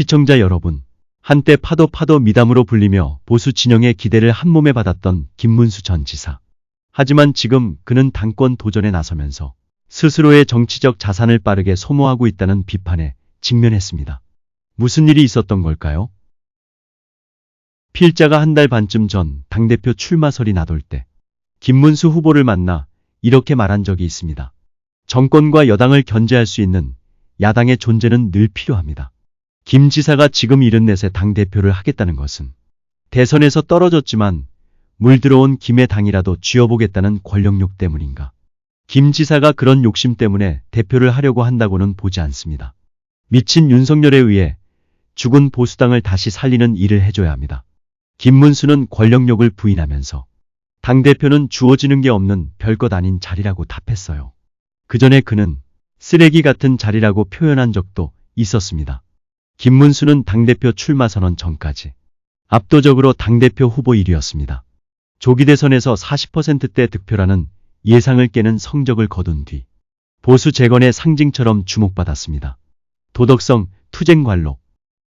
시청자 여러분, 한때 파도 파도 미담으로 불리며 보수 진영의 기대를 한몸에 받았던 김문수 전 지사. 하지만 지금 그는 당권 도전에 나서면서 스스로의 정치적 자산을 빠르게 소모하고 있다는 비판에 직면했습니다. 무슨 일이 있었던 걸까요? 필자가 한 달 반쯤 전 당대표 출마설이 나돌 때 김문수 후보를 만나 이렇게 말한 적이 있습니다. 정권과 여당을 견제할 수 있는 야당의 존재는 늘 필요합니다. 김 지사가 지금 74세 당대표를 하겠다는 것은 대선에서 떨어졌지만 물 들어온 김의 당이라도 쥐어보겠다는 권력욕 때문인가. 김 지사가 그런 욕심 때문에 대표를 하려고 한다고는 보지 않습니다. 미친 윤석열에 의해 죽은 보수당을 다시 살리는 일을 해줘야 합니다. 김문수는 권력욕을 부인하면서 당대표는 주어지는 게 없는 별것 아닌 자리라고 답했어요. 그 전에 그는 쓰레기 같은 자리라고 표현한 적도 있었습니다. 김문수는 당대표 출마 선언 전까지 압도적으로 당대표 후보 1위였습니다. 조기 대선에서 40%대 득표라는 예상을 깨는 성적을 거둔 뒤 보수 재건의 상징처럼 주목받았습니다. 도덕성, 투쟁 관록,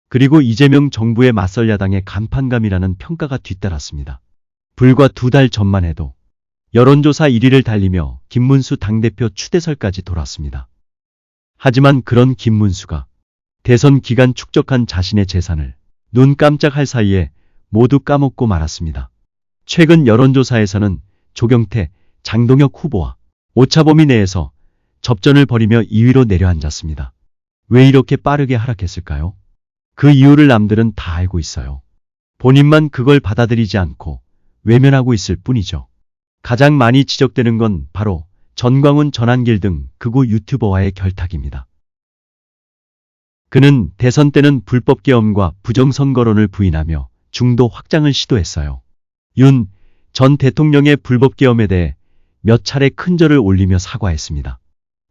그리고 이재명 정부의 맞설 야당의 간판감이라는 평가가 뒤따랐습니다. 불과 두 달 전만 해도 여론조사 1위를 달리며 김문수 당대표 추대설까지 돌았습니다. 하지만 그런 김문수가 대선 기간 축적한 자신의 재산을 눈 깜짝할 사이에 모두 까먹고 말았습니다. 최근 여론조사에서는 조경태, 장동혁 후보와 오차범위 내에서 접전을 벌이며 2위로 내려앉았습니다. 왜 이렇게 빠르게 하락했을까요? 그 이유를 남들은 다 알고 있어요. 본인만 그걸 받아들이지 않고 외면하고 있을 뿐이죠. 가장 많이 지적되는 건 바로 전광훈 전한길 등 극우 유튜버와의 결탁입니다. 그는 대선 때는 불법 계엄과 부정선거론을 부인하며 중도 확장을 시도했어요. 윤 전 대통령의 불법 계엄에 대해 몇 차례 큰 절을 올리며 사과했습니다.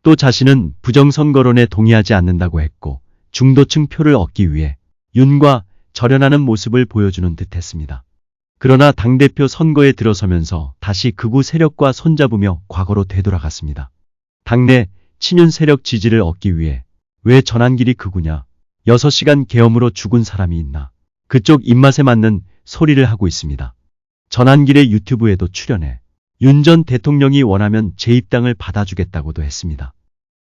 또 자신은 부정선거론에 동의하지 않는다고 했고 중도층 표를 얻기 위해 윤과 절연하는 모습을 보여주는 듯 했습니다. 그러나 당대표 선거에 들어서면서 다시 극우 세력과 손잡으며 과거로 되돌아갔습니다. 당내 친윤 세력 지지를 얻기 위해 왜 전환길이 극우냐? 6시간 계엄으로 죽은 사람이 있나? 그쪽 입맛에 맞는 소리를 하고 있습니다. 전환길의 유튜브에도 출연해 윤 전 대통령이 원하면 제 입당을 받아주겠다고도 했습니다.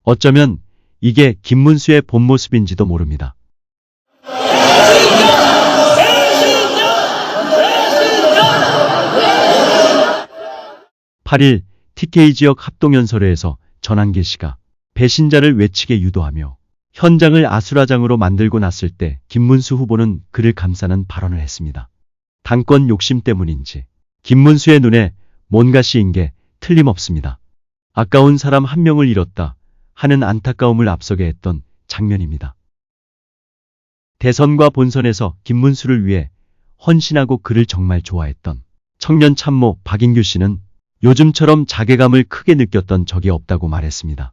어쩌면 이게 김문수의 본 모습인지도 모릅니다. 8일 TK 지역 합동연설회에서 전한길 씨가 배신자를 외치게 유도하며 현장을 아수라장으로 만들고 났을 때 김문수 후보는 그를 감싸는 발언을 했습니다. 당권 욕심 때문인지 김문수의 눈에 뭔가 씌인 게 틀림없습니다. 아까운 사람 한 명을 잃었다 하는 안타까움을 앞서게 했던 장면입니다. 대선과 본선에서 김문수를 위해 헌신하고 그를 정말 좋아했던 청년 참모 박인규 씨는 요즘처럼 자괴감을 크게 느꼈던 적이 없다고 말했습니다.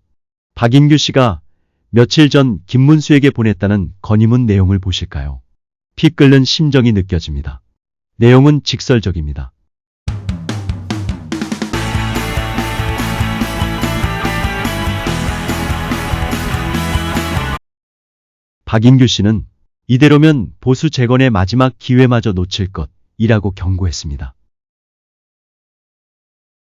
박인규 씨가 며칠 전 김문수에게 보냈다는 건의문 내용을 보실까요? 피 끓는 심정이 느껴집니다. 내용은 직설적입니다. 박인규 씨는 이대로면 보수 재건의 마지막 기회마저 놓칠 것이라고 경고했습니다.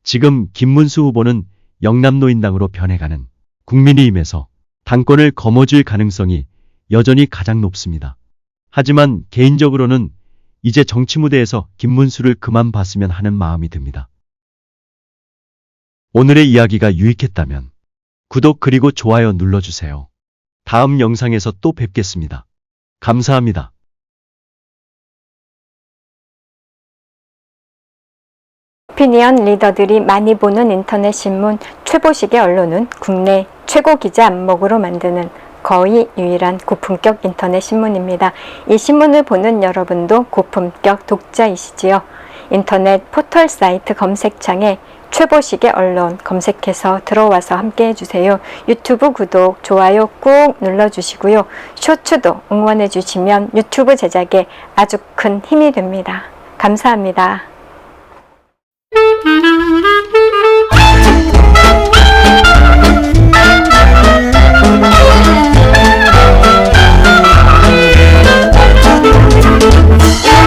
지금 김문수 후보는 영남노인당으로 변해가는 국민의힘에서 당권을 거머쥘 가능성이 여전히 가장 높습니다. 하지만 개인적으로는 이제 정치 무대에서 김문수를 그만 봤으면 하는 마음이 듭니다. 오늘의 이야기가 유익했다면 구독 그리고 좋아요 눌러주세요. 다음 영상에서 또 뵙겠습니다. 감사합니다. 오피니언 리더들이 많이 보는 인터넷 신문 최보식의 언론은 국내 최고 기자 안목으로 만드는 거의 유일한 고품격 인터넷 신문입니다. 이 신문을 보는 여러분도 고품격 독자이시지요. 인터넷 포털 사이트 검색창에 최보식의 언론 검색해서 들어와서 함께 해주세요. 유튜브 구독, 좋아요 꾹 눌러주시고요. 쇼츠도 응원해주시면 유튜브 제작에 아주 큰 힘이 됩니다. 감사합니다.